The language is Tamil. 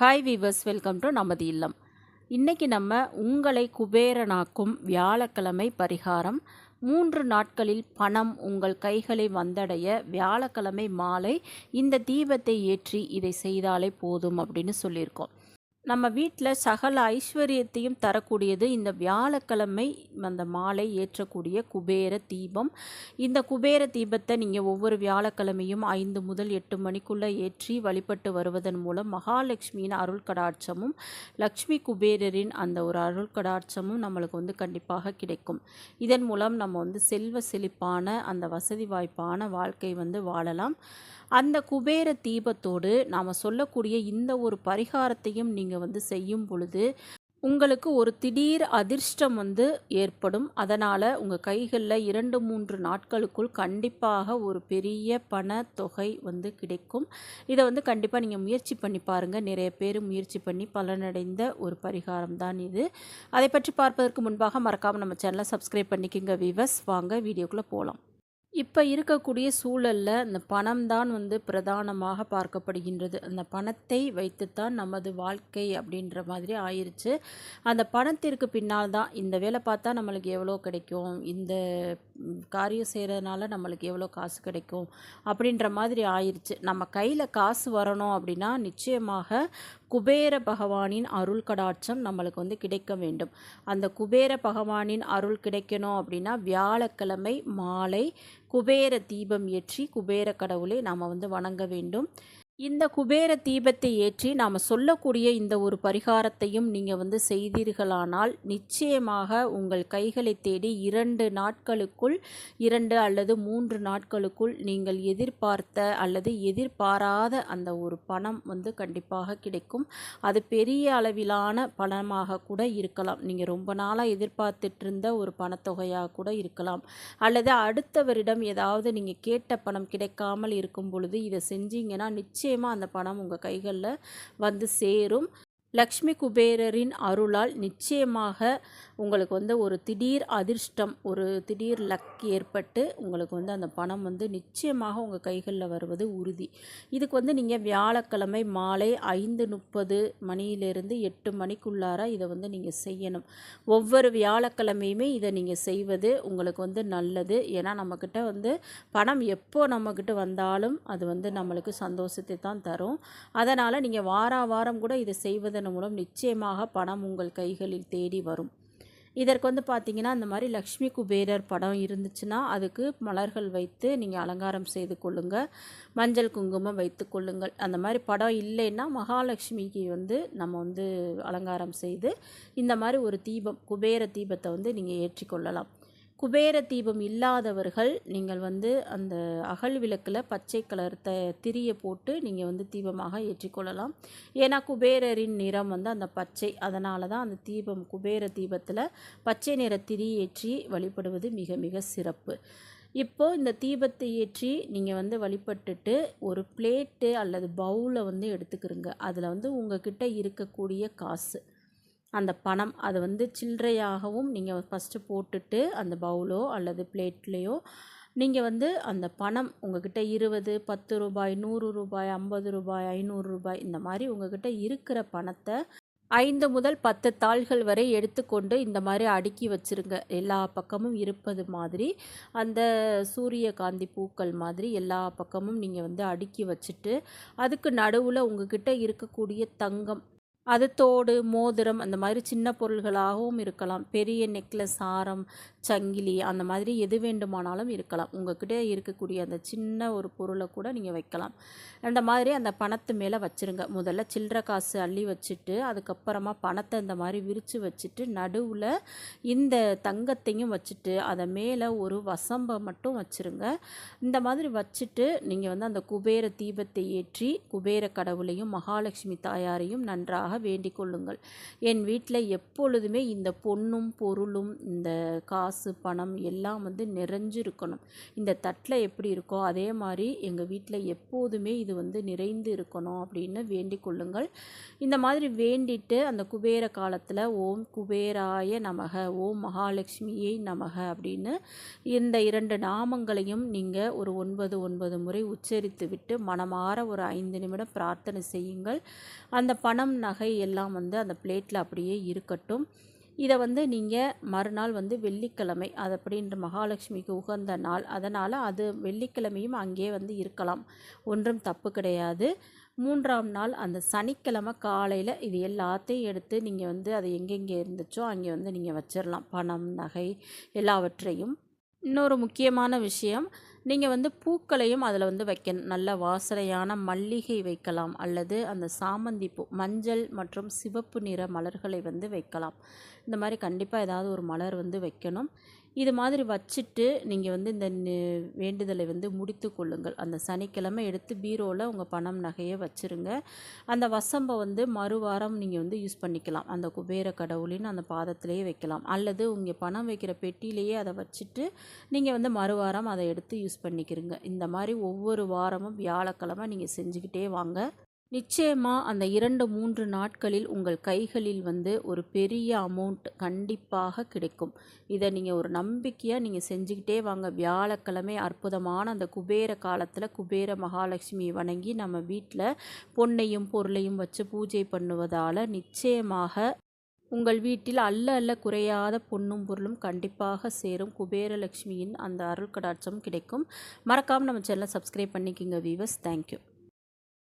ஹாய் வீவர்ஸ் வெல்கம் டு நமது இல்லம். இன்றைக்கி நம்ம உங்களை குபேரனாக்கும் வியாழக்கிழமை பரிகாரம். மூன்று நாட்களில் பணம் உங்கள் கைகளை வந்தடைய வியாழக்கிழமை மாலை இந்த தீபத்தை ஏற்றி இதை செய்தாலே போதும் அப்படின்னு சொல்லியிருக்கோம். நம்ம வீட்டில் சகல ஐஸ்வர்யத்தையும் தரக்கூடியது இந்த வியாழக்கிழமை அந்த மாலை ஏற்றக்கூடிய குபேர தீபம். இந்த குபேர தீபத்தை நீங்கள் ஒவ்வொரு வியாழக்கிழமையும் ஐந்து முதல் எட்டு மணிக்குள்ளே ஏற்றி வழிபட்டு வருவதன் மூலம் மகாலட்சுமியின் அருள் கடாட்சமும் லக்ஷ்மி குபேரரின் அந்த ஒரு அருள் கடாட்சமும் நம்மளுக்கு வந்து கண்டிப்பாக கிடைக்கும். இதன் மூலம் நம்ம வந்து செல்வ செழிப்பான அந்த வசதி வாய்ப்பான வாழ்க்கை வந்து வாழலாம். அந்த குபேர தீபத்தோடு நாம் சொல்லக்கூடிய இந்த ஒரு பரிகாரத்தையும் நீங்கள் வந்து செய்யும் பொழுது உங்களுக்கு ஒரு திடீர் அதிர்ஷ்டம் வந்து ஏற்படும். அதனால் உங்கள் கைகளில் இரண்டு மூன்று நாட்களுக்குள் கண்டிப்பாக ஒரு பெரிய பண தொகை வந்து கிடைக்கும். இதை வந்து கண்டிப்பாக நீங்கள் முயற்சி பண்ணி பாருங்கள் நிறைய பேர் முயற்சி பண்ணி பலனடைந்த ஒரு பரிகாரம் தான் இது. அதை பற்றி பார்ப்பதற்கு முன்பாக மறக்காமல் நம்ம சேனலை சப்ஸ்கிரைப் பண்ணிக்கோங்க விவஸ் வாங்க வீடியோக்குள்ளே போகலாம் இப்போ இருக்கக்கூடிய சூழலில் இந்த பணம் தான் வந்து பிரதானமாக பார்க்கப்படுகின்றது. அந்த பணத்தை வைத்துத்தான் நமது வாழ்க்கை அப்படின்ற மாதிரி ஆயிருச்சு. அந்த பணத்திற்கு பின்னால் தான் இந்த வேலை பார்த்தா நம்மளுக்கு எவ்வளோ கிடைக்கும்? இந்த காரியம் செய்கிறதுனால நம்மளுக்கு எவ்வளோ காசு கிடைக்கும்? அப்படின்ற மாதிரி ஆயிடுச்சு நம்ம கையில் காசு வரணும் அப்படின்னா நிச்சயமாக குபேர பகவானின் அருள் கடாட்சம் நம்மளுக்கு வந்து கிடைக்க வேண்டும். அந்த குபேர பகவானின் அருள் கிடைக்கணும் அப்படின்னா வியாழக்கிழமை மாலை குபேர தீபம் ஏற்றி குபேர கடவுளை நாம் வந்து வணங்க வேண்டும். இந்த குபேர தீபத்தை ஏற்றி நாம் சொல்லக்கூடிய இந்த ஒரு பரிகாரத்தையும் நீங்கள் வந்து செய்தீர்களானால் நிச்சயமாக உங்கள் கைகளை தேடி இரண்டு நாட்களுக்குள் இரண்டு அல்லது மூன்று நாட்களுக்குள் நீங்கள் எதிர்பார்த்த அல்லது எதிர்பாராத அந்த ஒரு பணம் வந்து கண்டிப்பாக கிடைக்கும். அது பெரிய அளவிலான பணமாக கூட இருக்கலாம். நீங்கள் ரொம்ப நாளாக எதிர்பார்த்துட்டு இருந்த ஒரு பணத்தொகையாக கூட இருக்கலாம். அல்லது அடுத்தவரிடம் ஏதாவது நீங்கள் கேட்ட பணம் கிடைக்காமல் இருக்கும் பொழுது இதை செஞ்சீங்கன்னா நிச்சயம் நிச்சயமாக அந்த பணம் உங்கள் கைகளில் வந்து சேரும். லக்ஷ்மி குபேரரின் அருளால் நிச்சயமாக உங்களுக்கு வந்து ஒரு திடீர் அதிர்ஷ்டம் ஒரு திடீர் லக் ஏற்பட்டு உங்களுக்கு வந்து அந்த பணம் வந்து நிச்சயமாக உங்கள் கைகளில் வருவது உறுதி. இதுக்கு வந்து நீங்கள் வியாழக்கிழமை மாலை ஐந்து முப்பது மணியிலிருந்து எட்டு மணிக்குள்ளார இதை வந்து நீங்கள் செய்யணும். ஒவ்வொரு வியாழக்கிழமையுமே இதை நீங்கள் செய்வது உங்களுக்கு வந்து நல்லது. ஏன்னா நம்மக்கிட்ட வந்து பணம் எப்போ நம்மக்கிட்ட வந்தாலும் அது வந்து நம்மளுக்கு சந்தோஷத்தை தான் தரும். அதனால் நீங்கள் வார வாரம் கூட இதை செய்வது செய்வதன் மூலம் நிச்சயமாக பணம் உங்கள் கைகளில் தேடி வரும். இதற்கு வந்து பார்த்திங்கன்னா அந்த மாதிரி லக்ஷ்மி குபேரர் படம் இருந்துச்சுன்னா அதுக்கு மலர்கள் வைத்து நீங்கள் அலங்காரம் செய்து கொள்ளுங்கள் மஞ்சள் குங்குமம் வைத்து கொள்ளுங்கள். அந்த மாதிரி படம் இல்லைன்னா மகாலட்சுமிக்கு வந்து நம்ம வந்து அலங்காரம் செய்து இந்த மாதிரி ஒரு தீபம் குபேர தீபத்தை வந்து நீங்கள் ஏற்றிக்கொள்ளலாம் குபேர தீபம் இல்லாதவர்கள் நீங்கள் வந்து அந்த அகல் விளக்கில் பச்சை கலர் த திரியை போட்டு நீங்கள் வந்து தீபமாக ஏற்றிக்கொள்ளலாம். ஏன்னா குபேரரின் நிறம் வந்து அந்த பச்சை. அதனால தான் அந்த தீபம் குபேர தீபத்தில் பச்சை நிற திரி ஏற்றி வழிபடுவது மிக மிக சிறப்பு. இப்போது இந்த தீபத்தை ஏற்றி நீங்கள் வந்து வழிபட்டுட்டு ஒரு பிளேட்டு அல்லது பவுலை வந்து எடுத்துக்கிறங்க அதில் வந்து உங்ககிட்ட இருக்கக்கூடிய காசு. அந்த பணம் அது வந்து சில்லறையாகவும் நீங்கள் ஃபஸ்ட்டு போட்டுட்டு அந்த பவுலோ அல்லது பிளேட்லேயோ நீங்கள் வந்து அந்த பணம் உங்ககிட்ட இருபது பத்து ரூபாய் நூறு ரூபாய் ஐம்பது ரூபாய் ஐநூறு ரூபாய் இந்த மாதிரி உங்ககிட்ட இருக்கிற பணத்தை ஐந்து முதல் பத்து தாள்கள் வரை எடுத்துக்கொண்டு இந்த மாதிரி அடுக்கி வச்சுருங்க. எல்லா பக்கமும் இருப்பது மாதிரி அந்த சூரியகாந்தி பூக்கள் மாதிரி எல்லா பக்கமும் நீங்கள் வந்து அடுக்கி வச்சுட்டு அதுக்கு நடுவில் உங்ககிட்ட இருக்கக்கூடிய தங்கம் அது தோடு மோதிரம் அந்த மாதிரி சின்ன பொருள்களாகவும் இருக்கலாம். பெரிய நெக்லஸ் ஆரம் சங்கிலி அந்த மாதிரி எது வேண்டுமானாலும் இருக்கலாம். உங்ககிட்ட இருக்கக்கூடிய அந்த சின்ன ஒரு பொருளை கூட நீங்கள் வைக்கலாம். அந்த மாதிரி அந்த பணத்து மேலே வச்சுருங்க. முதல்ல சில்லற காசு அள்ளி வச்சுட்டு அதுக்கப்புறமா பணத்தை இந்த மாதிரி விரித்து வச்சுட்டு நடுவில் இந்த தங்கத்தையும் வச்சுட்டு அதை மேலே ஒரு வசம்பை மட்டும் வச்சுருங்க. இந்த மாதிரி வச்சுட்டு நீங்கள் வந்து அந்த குபேர தீபத்தை ஏற்றி குபேர கடவுளையும் மகாலட்சுமி தாயாரையும் நன்றாக கண்டிப்பாக வேண்டிக் கொள்ளுங்கள். என் வீட்டில் எப்பொழுதுமே இந்த பொண்ணும் பொருளும் இந்த காசு பணம் எல்லாம் வந்து நிறைஞ்சிருக்கணும். இந்த தட்டில் எப்படி இருக்கோ அதே மாதிரி எங்கள் வீட்டில் எப்போதுமே இது வந்து நிறைந்து இருக்கணும் அப்படின்னு வேண்டிக் கொள்ளுங்கள். இந்த மாதிரி வேண்டிட்டு அந்த குபேர காலத்தில் ஓம் குபேராய நமக ஓம் மகாலட்சுமியை நமக அப்படின்னு இந்த இரண்டு நாமங்களையும் நீங்கள் ஒரு ஒன்பது ஒன்பது முறை உச்சரித்து விட்டு மனமாற ஒரு ஐந்து நிமிடம் பிரார்த்தனை செய்யுங்கள். அந்த பணம் நகை எல்லாம் வந்து அந்த பிளேட்டில் அப்படியே இருக்கட்டும். இதை வந்து நீங்கள் மறுநாள் வந்து வெள்ளிக்கிழமை அது அப்படின்ற மகாலட்சுமிக்கு உகந்த நாள். அதனால் அது வெள்ளிக்கிழமையும் அங்கேயே வந்து இருக்கலாம். ஒன்றும் தப்பு கிடையாது. மூன்றாம் நாள் அந்த சனிக்கிழமை காலையில் இது எல்லாத்தையும் எடுத்து நீங்கள் வந்து அது எங்கெங்கே இருந்துச்சோ அங்கே வந்து நீங்கள் வச்சிடலாம் பணம் நகை எல்லாவற்றையும். இன்னொரு முக்கியமான விஷயம் நீங்கள் வந்து பூக்களையும் அதில் வந்து வைக்கணும். நல்ல வாசனையான மல்லிகை வைக்கலாம். அல்லது அந்த சாமந்தி பூ மஞ்சள் மற்றும் சிவப்பு நிற மலர்களை வந்து வைக்கலாம். இந்த மாதிரி கண்டிப்பாக ஏதாவது ஒரு மலர் வந்து வைக்கணும். இது மாதிரி வச்சுட்டு நீங்கள் வந்து இந்த வேண்டுதலை வந்து முடித்து கொள்ளுங்கள். அந்த சனிக்கிழமை எடுத்து பீரோவில் உங்கள் பணம் நகையை வச்சுருங்க. அந்த வசம்பை வந்து மறுவாரம் நீங்கள் வந்து யூஸ் பண்ணிக்கலாம். அந்த குபேர கடவுளின் அந்த பாதத்திலேயே வைக்கலாம். அல்லது உங்கள் பணம் வைக்கிற பெட்டியிலேயே அதை வச்சுட்டு நீங்கள் வந்து மறுவாரம் அதை எடுத்து யூஸ் பண்ணிக்கிறீங்க இந்த மாதிரி ஒவ்வொரு வாரமும் வியாழக்கிழமை நீங்கள் செஞ்சுக்கிட்டே வாங்க. நிச்சயமாக அந்த இரண்டு மூன்று நாட்களில் உங்கள் கைகளில் வந்து ஒரு பெரிய அமௌண்ட் கண்டிப்பாக கிடைக்கும். இதை நீங்கள் ஒரு நம்பிக்கையாக நீங்கள் செஞ்சுக்கிட்டே வாங்க. வியாழக்கிழமை அற்புதமான அந்த குபேர காலத்தில் குபேர மகாலட்சுமியை வணங்கி நம்ம வீட்டில் பொன்னையும் பொருளையும் வச்சு பூஜை பண்ணுவதால் நிச்சயமாக உங்கள் வீட்டில் அல்ல அல்ல குறையாத பொன்னும் பொருளும் கண்டிப்பாக சேரும். குபேரலட்சுமியின் அந்த அருள் கடாட்சம் கிடைக்கும். மறக்காமல் நம்ம சேனலை சப்ஸ்கிரைப் பண்ணிக்கிங்க வீவர்ஸ் தேங்க்யூ